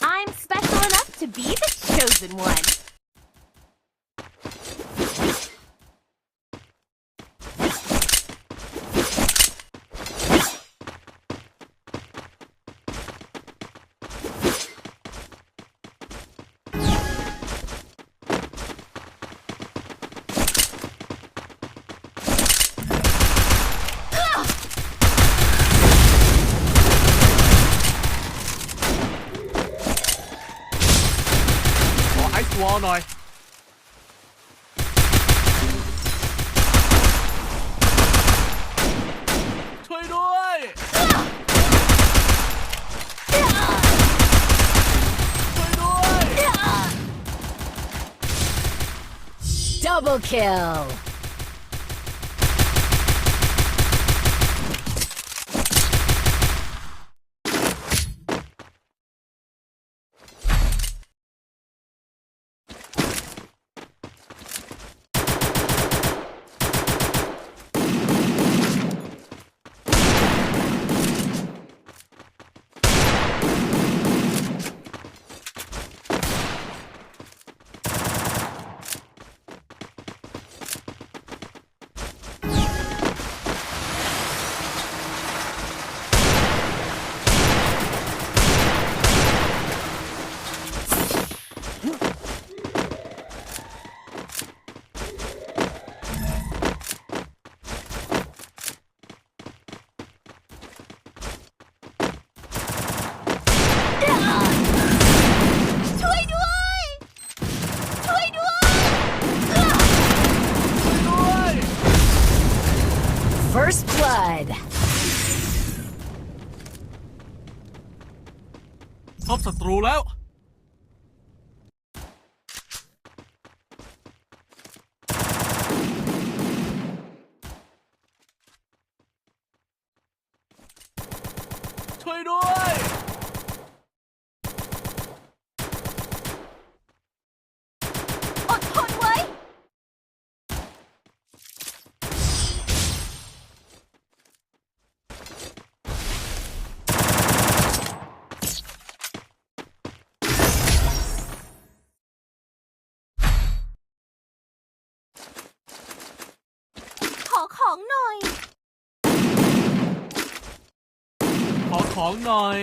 I'm special enough to be the chosen one. อไอซ์วอลหน่อย ช่วยด้วย ช่วยด้วย Double kill. ช่วยด้วย ช่วยด้วย ด้วย First blood. พบ ศัตรูแล้ว ช่วยด้วย อดทนไว้ ของหน่อย ขอของหน่อย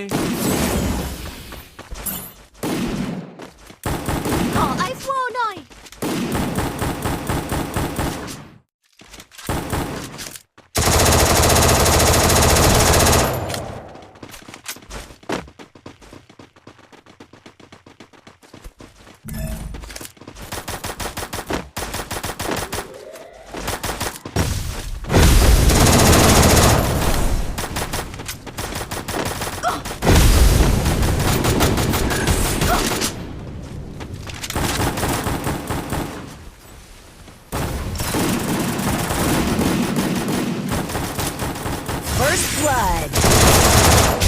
First blood.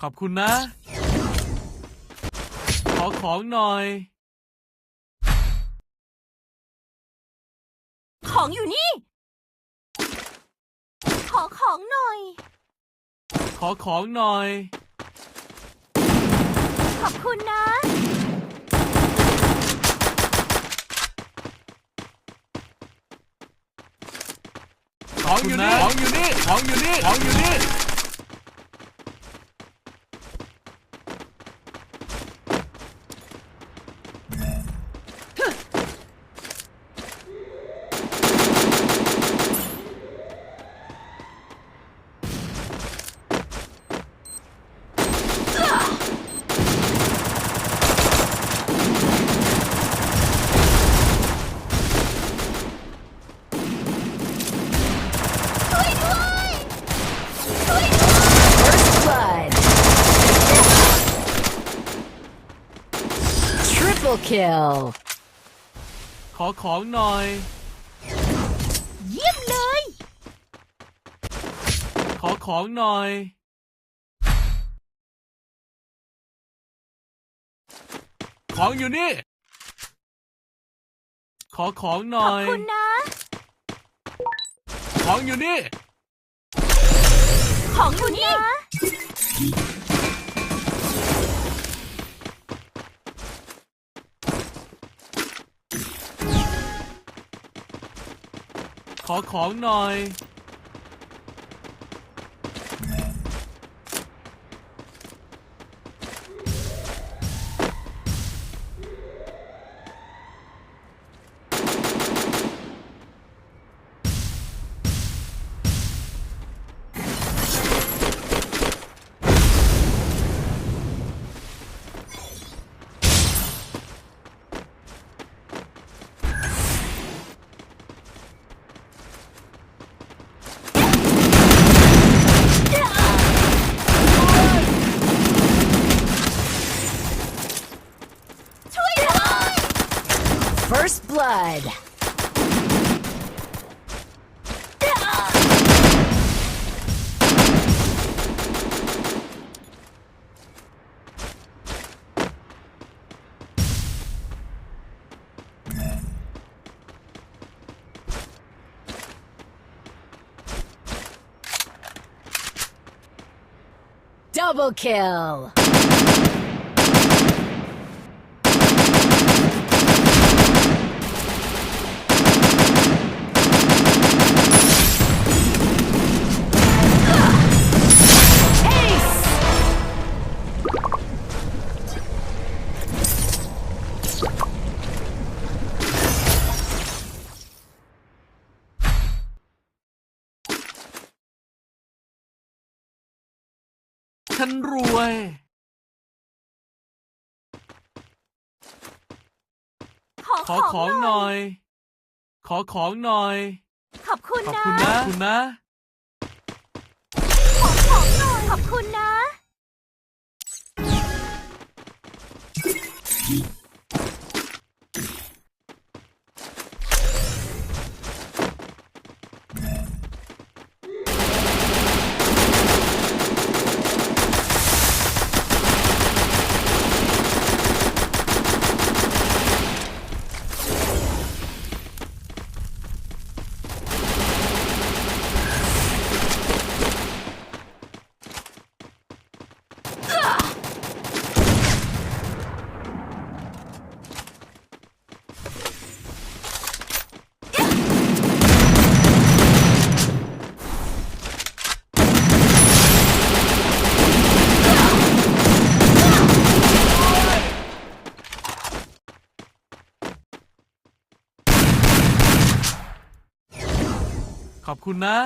ขอบคุณนะ ขอของหน่อย ของอยู่นี่ ขอของหน่อย ขอของหน่อย ขอบคุณนะ ของอยู่นี่ของอยู่นี่ ของอยู่นี่ ของอยู่นี่ ช่วยด้วย ช่วยด้วย First blood. Triple kill. ขอของหน่อย เยี่ยมเลย ขอของหน่อย ของอยู่นี่ ขอของหขน่ออบย คุณนะ ของอยู่นี่ ของอยู่นี่ ขอของหน่อย blood. Double kill. ฉันรวยขอขอของหน่อยขอของหน่อย ขอบคุณขอบนะ คุณนะ ขอบคุณนะ ขอของหน่อยขอบคุณนะ ขอบคุณนะ